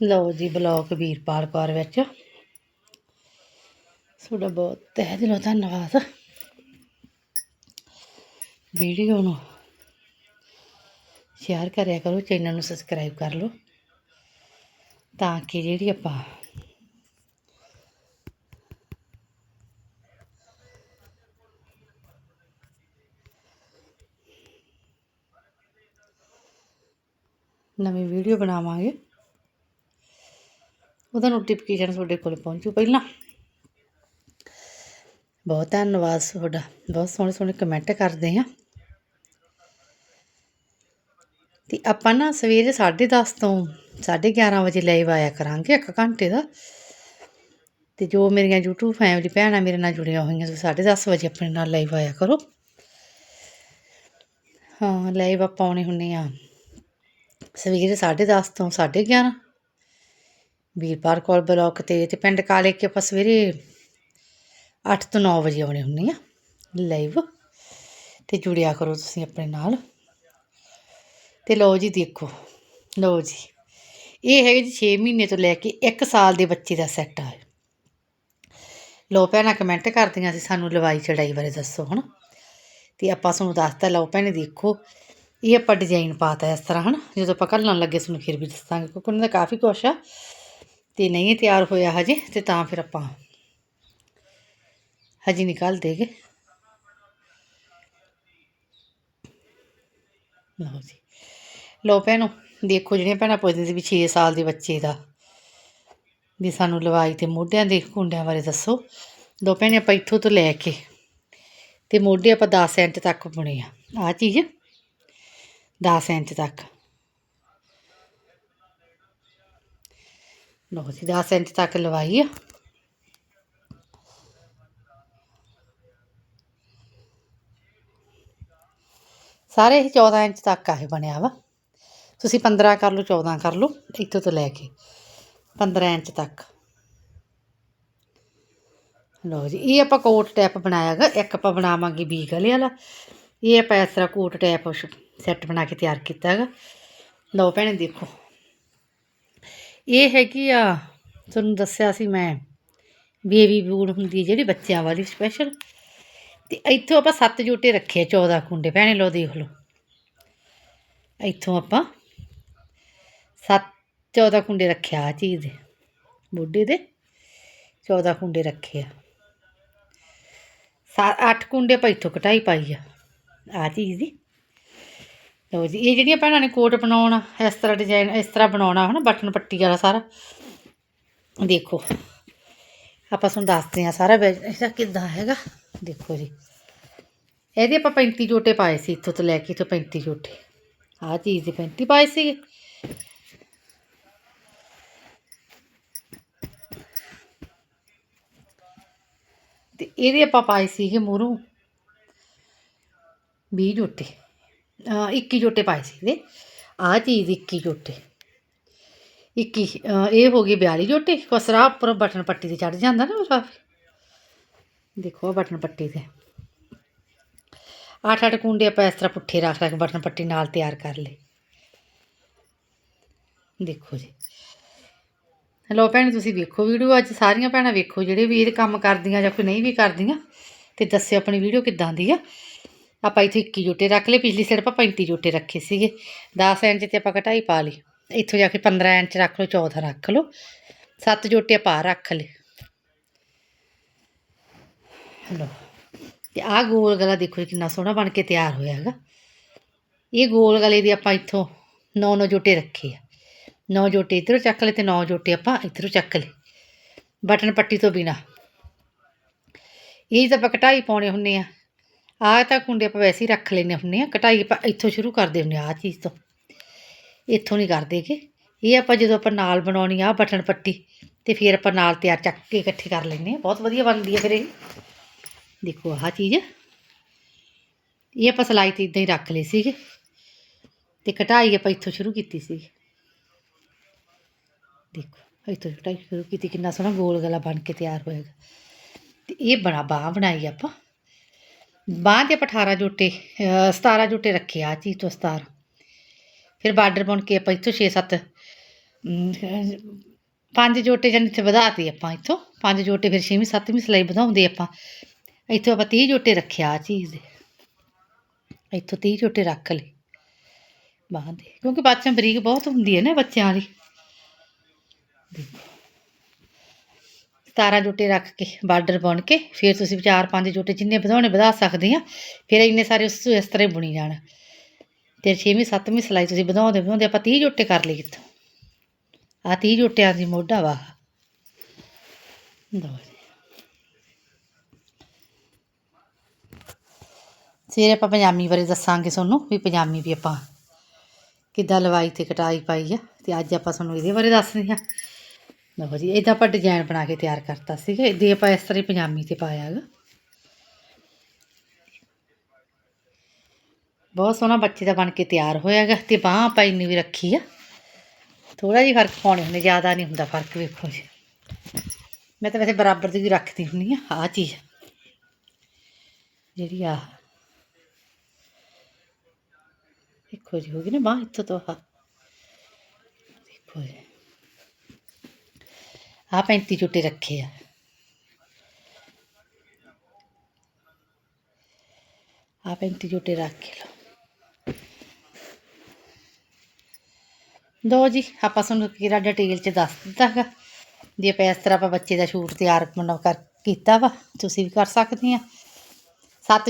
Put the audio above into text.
ਲਓ ਜੀ ਬਲੌਕ ਵੀਰਪਾਲ ਕੌਰ ਵਿੱਚ। ਤੁਹਾਡਾ ਬਹੁਤ ਤਹਿ ਦਿਲੋਂ ਧੰਨਵਾਦ। ਵੀਡੀਓ ਨੂੰ ਸ਼ੇਅਰ ਕਰਿਆ ਕਰੋ, ਚੈਨਲ ਨੂੰ ਸਬਸਕ੍ਰਾਈਬ ਕਰ ਲਓ ਤਾਂ ਕਿ ਜਿਹੜੀ ਆਪਾਂ ਨਵੀਂ ਵੀਡੀਓ ਬਣਾਵਾਂਗੇ। ਉਹਦਾ ਨੋਟੀਫਿਕੇਸ਼ਨ ਤੁਹਾਡੇ ਕੋਲ ਪਹੁੰਚੂ ਪਹਿਲਾਂ। ਬਹੁਤ ਧੰਨਵਾਦ ਤੁਹਾਡਾ। ਬਹੁਤ ਸੋਹਣੇ ਸੋਹਣੇ ਕਮੈਂਟ ਕਰਦੇ ਆ ਤੇ ਆਪਾਂ ਨਾ ਸਵੇਰੇ 10:30 ਤੋਂ 11:30 ਵਜੇ ਲਾਈਵ ਆਇਆ ਕਰਾਂਗੇ ਇੱਕ ਘੰਟੇ ਦਾ। ਤੇ ਜੋ ਮੇਰੀਆਂ YouTube ਫੈਮਿਲੀ ਭੈਣਾਂ ਮੇਰੇ ਨਾਲ ਜੁੜੀਆਂ ਹੋਈਆਂ, ਤੁਸੀਂ 10:30 ਵਜੇ ਆਪਣੇ ਨਾਲ ਲਾਈਵ ਆਇਆ ਕਰੋ। ਹਾਂ ਲਾਈਵ ਆਪਾਂ ਆਉਣੇ ਹੁੰਨੇ ਆ ਸਵੇਰੇ 10:30 ਤੋਂ 11:30 ਵੀਰਪਾਲ ਕੌਰ ਬਲੌਕ ਤੇ ਤੇ ਪਿੰਡ ਕਾਲੇ ਕੇ ਆਪਾਂ ਸਵੇਰੇ 8 ਤੋਂ 9 ਵਜੇ ਆਉਣੇ ਹੁੰਨੇ ਆ ਲਾਈਵ ਤੇ ਜੁੜਿਆ ਕਰੋ ਤੁਸੀਂ ਆਪਣੇ ਨਾਲ। ਤੇ ਲਓ ਜੀ ਦੇਖੋ, ਲਓ ਜੀ। ਇਹ ਹੈਗੇ ਜੀ 6 ਮਹੀਨੇ ਤੋਂ ਲੈ ਕੇ 1 ਸਾਲ ਦੇ ਬੱਚੇ ਦਾ ਸੈੱਟ ਆ ਲਓ ਭੈਣਾਂ ਕਮੈਂਟ ਕਰਦੀਆਂ ਸੀ ਸਾਨੂੰ ਲਵਾਈ ਚੜਾਈ ਬਾਰੇ ਦੱਸੋ ਹਨਾ। ਤੇ ਆਪਾਂ ਤੁਹਾਨੂੰ ਦੱਸਤਾ, ਲਓ ਭੈਣੇ ਦੇਖੋ, ਇਹ ਆਪਾਂ ਡਿਜ਼ਾਈਨ ਪਾਤਾ ਇਸ ਤਰ੍ਹਾਂ ਹਨਾ। ਜਦੋਂ ਆਪਾਂ ਘੱਲਣ ਲੱਗੇ, ਤੁਹਾਨੂੰ ਫਿਰ ਵੀ ਦੱਸਾਂਗੇ, ਕਿਉਂਕਿ ਉਹਨਾਂ ਦਾ ਕਾਫੀ ਕੁਛ ਆ। ਤੇ ਨਹੀਂ ਤਿਆਰ ਹੋਇਆ ਹਜੇ, ਤੇ ਤਾਂ ਫਿਰ ਆਪਾਂ ਹਜੇ ਨਿਕਾਲ ਦੇਗੇ। ਲਓ ਜੀ। ਲਓ ਭੈਣੋ, ਦੇਖੋ ਜਿਹੜੀਆਂ ਭੈਣਾਂ ਪੁੱਛਦੇ ਸੀ ਵੀ 6 ਸਾਲ ਦੇ ਬੱਚੇ ਦਾ, ਵੀ ਸਾਨੂੰ ਲਵਾਈ ਤੇ ਮੋਢਿਆਂ ਦੇ ਕੁੰਡਿਆਂ ਬਾਰੇ ਦੱਸੋ। ਦੋ ਭੈਣੇ, ਆਪਾਂ ਇੱਥੋਂ ਤੋਂ ਲੈ ਕੇ ਤੇ ਮੋਢੇ ਆਪਾਂ 10 ਇੰਚ ਤੱਕ ਬੁਣੇ ਆ। ਆ ਚੀਜ਼ 10 ਇੰਚ ਤੱਕ। ਲਓ ਜੀ 10 ਇੰਚ ਤੱਕ ਲਵਾਈ ਆ। ਸਾਰੇ ਹੀ 14 ਇੰਚ ਤੱਕ ਆ ਬਣਿਆ ਵਾ। ਤੁਸੀਂ 15 ਕਰ ਲਓ 14 ਕਰ ਲਓ, ਇੱਥੋਂ ਤੋਂ ਲੈ ਕੇ 15 ਇੰਚ ਤੱਕ। ਲਓ ਜੀ, ਇਹ ਆਪਾਂ ਕੋਟ ਟੈਪ ਬਣਾਇਆਗਾ ਇੱਕ ਆਪਾਂ ਬਣਾਵਾਂਗੇ ਬੀ ਗਲੇ ਵਾਲਾ। ਇਹ ਆਪਾਂ ਇਸ ਤਰ੍ਹਾਂ ਕੋਟ ਟੈਪ ਸੈੱਟ ਬਣਾ ਕੇ ਤਿਆਰ ਕੀਤਾ ਹੈਗਾ। ਲਓ ਭੈਣੇ ਦੇਖੋ। ਇਹ ਹੈਗੀ ਆ, ਤੁਹਾਨੂੰ ਦੱਸਿਆ ਸੀ ਮੈਂ ਬੇਬੀ ਬੂਡ ਹੁੰਦੀ ਜਿਹੜੀ ਬੱਚਿਆਂ ਵਾਲੀ ਸਪੈਸ਼ਲ ਤੇ ਇੱਥੋਂ ਆਪਾਂ ਸੱਤ ਜੂਟੇ ਰੱਖੇ 14 ਕੁੰਡੇ ਭੈਣੇ ਲਓ ਦੇਖ ਲਓ। ਇੱਥੋਂ ਆਪਾਂ 7 14 ਕੁੰਡੇ ਰੱਖਿਆ ਆ ਚੀਜ਼ ਦੇ, ਬੁੱਢੇ ਦੇ। 14 ਕੁੰਡੇ ਰੱਖੇ ਆ। ਸਾ 8 ਕੁੰਡੇ ਆਪਾਂ ਇੱਥੋਂ ਕਟਾਈ ਪਾਈ ਆ ਆ ਚੀਜ਼ ਦੀ। ਲਓ ਜੀ, ਇਹ ਜਿਹੜੀਆਂ ਭੈਣਾਂ ਨੇ ਕੋਟ ਬਣਾਉਣਾ, ਇਸ ਤਰ੍ਹਾਂ ਡਿਜ਼ਾਈਨ ਇਸ ਤਰ੍ਹਾਂ ਬਣਾਉਣਾ ਹੈ ਨਾ ਬਟਨ ਪੱਟੀ ਵਾਲਾ ਸਾਰਾ। ਦੇਖੋ, ਆਪਾਂ ਤੁਹਾਨੂੰ ਦੱਸਦੇ ਆ ਸਾਰਾ ਇਹਦਾ ਕਿੱਦਾਂ ਹੈਗਾ। ਦੇਖੋ ਜੀ, ਇਹਦੇ ਆਪਾਂ 35 ਜੋਟੇ ਪਾਏ ਸੀ ਇੱਥੋਂ ਤੋਂ ਲੈ ਕੇ, ਇੱਥੋਂ 35 ਜੋਟੇ। ਆਹ ਚੀਜ਼ ਦੇ 35 ਪਾਏ ਸੀ ਤੇ ਇਹਦੇ ਆਪਾਂ ਪਾਏ ਸੀਗੇ ਮੂਹਰੋਂ 20 ਜੋਟੇ। 21 ਜੋਟੇ ਪਾਏ ਸੀਗੇ ਇਹਦੇ ਆਹ ਚੀਜ਼ 21 ਜੋਟੇ। 21 ਇਹ ਹੋ ਗਈ 42 ਜੋਟੇ। ਕਸਰਾ ਉੱਪਰ ਬਟਨ ਪੱਟੀ ਤੇ ਚੜ ਜਾਂਦਾ ਨਾ ਉਹ ਦੇਖੋ ਆਹ ਬਟਨ ਪੱਟੀ ਤੇ। ਅੱਠ ਅੱਠ ਕੁੰਡੇ ਆਪਾਂ ਇਸ ਤਰ੍ਹਾਂ ਪੁੱਠੇ ਰੱਖ ਰੱਖ ਬਟਨ ਪੱਟੀ ਨਾਲ ਤਿਆਰ ਕਰ ਲਏ। ਦੇਖੋ ਜੀ। ਹੈਲੋ ਭੈਣ, ਤੁਸੀਂ ਵੇਖੋ ਵੀਡੀਓ। ਅੱਜ ਸਾਰੀਆਂ ਭੈਣਾਂ ਵੇਖੋ ਜਿਹੜੇ ਵੀ ਇਹ ਕੰਮ ਕਰਦੀਆਂ ਜਾਂ ਕੋਈ ਨਹੀਂ ਵੀ ਕਰਦੀਆਂ, ਤੇ ਦੱਸਿਓ ਆਪਣੀ ਵੀਡੀਓ ਕਿੱਦਾਂ ਦੀ ਆ। ਆਪਾਂ ਇੱਥੇ 21 ਜੋਟੇ ਰੱਖ ਲਏ, ਪਿਛਲੀ ਸਾਈਡ ਆਪਾਂ 35 ਜੋਟੇ ਰੱਖੇ ਸੀਗੇ। 10 ਇੰਚ ਤੇ ਆਪਾਂ ਘਟਾਈ ਪਾ ਲਈ। ਇੱਥੋਂ ਜਾ ਕੇ 15 ਇੰਚ ਰੱਖ ਲਓ 14 ਰੱਖ ਲਓ। 7 ਜੋਟੇ ਆਪਾਂ ਰੱਖ ਲਏ। ਲਓ। ਤੇ ਆਹ ਗੋਲ ਗਲਾ ਦੇਖੋ ਜੀ, ਕਿੰਨਾ ਸੋਹਣਾ ਬਣ ਕੇ ਤਿਆਰ ਹੋਇਆ ਹੈਗਾ। ਇਹ ਗੋਲ ਗਲੇ ਦੀ ਆਪਾਂ ਇੱਥੋਂ 9-9 ਜੋਟੇ ਰੱਖੇ ਆ। 9 ਜੋਟੇ ਇੱਧਰੋਂ ਚੱਕ ਲਏ ਤੇ 9 ਜੋਟੇ ਆਪਾਂ ਇੱਧਰੋਂ ਚੱਕ ਲਏ, ਬਟਨ ਪੱਟੀ ਤੋਂ ਬਿਨਾ। ਇਹ ਤਾਂ ਆਪਾਂ ਕਟਾਈ ਪਾਉਣੇ ਹੁੰਨੇ ਆ। ਆਹ ਤਾਂ ਕੁੰਡੇ ਆਪਾਂ ਵੈਸੇ ਹੀ ਰੱਖ ਲੈਨੇ ਹੁੰਨੇ ਆ ਕਟਾਈ ਆਪਾਂ ਇੱਥੋਂ ਸ਼ੁਰੂ ਕਰਦੇ ਹੁੰਨੇ ਆ ਆਹ ਚੀਜ਼ ਤੋਂ। ਇੱਥੋਂ ਨਹੀਂ ਕਰਦੇਗੇ ਇਹ ਆਪਾਂ ਜਦੋਂ ਆਪਾਂ ਨਾਲ ਬਣਾਉਣੀ ਆ ਬਟਨ ਪੱਟੀ, ਤੇ ਫਿਰ ਆਪਾਂ ਨਾਲ ਤਿਆਰ ਚੱਕ ਕੇ ਇਕੱਠੇ ਕਰ ਲੈਨੇ ਆ ਬਹੁਤ ਵਧੀਆ ਬਣਦੀ ਹੈ ਫਿਰ ਇਹ। ਦੇਖੋ ਆਹ ਚੀਜ਼। ਇਹ ਆਪਾਂ ਸਲਾਈ ਤੇ ਇਦਾਂ ਹੀ ਰੱਖ ਲਈ ਸੀਗੇ। ਤੇ ਕਟਾਈ ਆਪਾਂ ਇੱਥੋਂ ਸ਼ੁਰੂ ਕੀਤੀ ਸੀ। ਦੇਖੋ, ਇੱਥੋਂ ਕਟਾਈ ਸ਼ੁਰੂ ਕੀਤੀ, ਕਿੰਨਾ ਸੋਹਣਾ ਗੋਲ ਗਲਾ ਬਣ ਕੇ ਤਿਆਰ ਹੋਏਗਾ ਤੇ ਇਹ ਬਣਾ, ਬਾਹ ਬਣਾਈ ਆਪਾਂ। ਬਾਂਹ ਦੇ ਆਪਾਂ 18 ਜੋਟੇ, ਅਹ 17 ਜੋਟੇ ਰੱਖੇ ਆ ਚੀਜ਼ ਤੋਂ 17 ਫਿਰ ਬਾਰਡਰ ਬਣ ਕੇ ਆਪਾਂ ਇੱਥੋਂ 6-7 ਪੰਜ ਜੋਟੇ ਜਨ ਇੱਥੇ ਵਧਾਤੇ ਆਪਾਂ ਇੱਥੋਂ। ਪੰਜ ਜੋਟੇ ਫਿਰ ਛੇਵੀਂ, ਸੱਤਵੀਂ ਸਿਲਾਈ ਵਧਾਉਂਦੇ ਆਪਾਂ। ਇੱਥੋਂ ਆਪਾਂ 30 ਜੋਟੇ ਰੱਖਿਆ ਆ ਚੀਜ਼ ਦੇ। ਇੱਥੋਂ 30 ਜੋਟੇ ਰੱਖ ਲਏ। ਬਾਹਾਂ ਦੇ। ਕਿਉਂਕਿ ਬੱਚਿਆਂ ਬਰੀਕ ਬਹੁਤ ਹੁੰਦੀ ਹੈ ਨਾ ਬੱਚਿਆਂ ਵਾਲੀ। ਦੇਖੋ। 17 ਜੋਟੇ ਰੱਖ ਕੇ, ਬਾਰਡਰ ਬੁਣ ਕੇ, ਫਿਰ ਤੁਸੀਂ ਚਾਰ ਪੰਜ ਜੋਟੇ ਜਿੰਨੇ ਵਧਾਉਣੇ ਵਧਾ ਸਕਦੇ ਆ, ਫਿਰ ਇੰਨੇ ਸਾਰੇ ਉਸ, ਇਸ ਤਰ੍ਹਾਂ ਹੀ ਬੁਣੀ ਜਾਣ। ਤੇ ਛੇਵੀਂ, ਸੱਤਵੀਂ ਸਿਲਾਈ ਤੁਸੀਂ ਵਧਾਉਂਦੇ ਵਧਾਉਂਦੇ ਆਪਾਂ 30 ਜੋਟੇ ਕਰ ਲਏ ਇੱਥੋਂ। ਆ 30 ਜੋਟਿਆਂ ਦੀ ਮੋਢਾ ਵਾ। ਲਓ ਫਿਰ ਆਪਾਂ ਪਜਾਮੀ ਬਾਰੇ ਦੱਸਾਂਗੇ ਤੁਹਾਨੂੰ, ਵੀ ਪਜਾਮੀ ਵੀ ਆਪਾਂ ਕਿੱਦਾਂ ਲਵਾਈ ਤੇ ਕਟਾਈ ਪਾਈ ਆ, ਤੇ ਅੱਜ ਆਪਾਂ ਤੁਹਾਨੂੰ ਇਹਦੇ ਬਾਰੇ ਦੱਸਦੇ ਹਾਂ। ਲਓ ਜੀ, ਇਹਦਾ ਆਪਾਂ ਡਿਜ਼ਾਈਨ ਬਣਾ ਕੇ ਤਿਆਰ ਕਰਤਾ ਸੀਗਾ। ਇਹਦੇ ਆਪਾਂ ਇਸ ਤਰ੍ਹਾਂ ਹੀ ਪਜਾਮੀ ਤੇ ਪਾਇਆ ਹੈਗਾ। ਬਹੁਤ ਸੋਹਣਾ ਬੱਚੇ ਦਾ ਬਣ ਕੇ ਤਿਆਰ ਹੋਇਆ ਹੈਗਾ ਤੇ ਬਾਹ ਆਪਾਂ ਇੰਨੀ ਵੀ ਰੱਖੀ ਆ। ਥੋੜਾ ਜਿਹਾ ਫ਼ਰਕ ਪਾਉਣੇ ਹੁੰਦੇ, ਜ਼ਿਆਦਾ ਨਹੀਂ ਹੁੰਦਾ ਫ਼ਰਕ, ਵੇਖੋ ਜੀ। ਮੈਂ ਤਾਂ ਵੈਸੇ ਬਰਾਬਰ ਦੀ ਵੀ ਰੱਖਦੀ ਹੁੰਦੀ ਆ, ਆਹ ਚੀਜ਼। ਜਿਹੜੀ ਆ ਦੇਖੋ ਜੀ, ਹੋ ਗਈ ਨਾ ਬਾਹ ਇੱਥੋਂ ਤੋਂ ਆਹ। ਦੇਖੋ ਜੀ। ਆ 35 ਚੁੱਟੇ ਰੱਖੇ ਆ। ਆ 35 ਚੁੱਟੇ ਰੱਖ ਕੇ ਲਓ। ਦੋ ਜੀ, ਆਪਾਂ ਤੁਹਾਨੂੰ ਕਿਹੜਾ ਡਿਟੇਲ ਚ ਦੱਸ ਦਿੱਤਾ ਹੈਗਾ ਜੇ ਆਪਾਂ ਇਸ ਤਰ੍ਹਾਂ ਆਪਾਂ ਬੱਚੇ ਦਾ ਸ਼ੂਟ ਤਿਆਰ ਮਤਲਬ ਕਰ, ਕੀਤਾ ਵਾ, ਤੁਸੀਂ ਵੀ ਕਰ ਸਕਦੇ ਆ।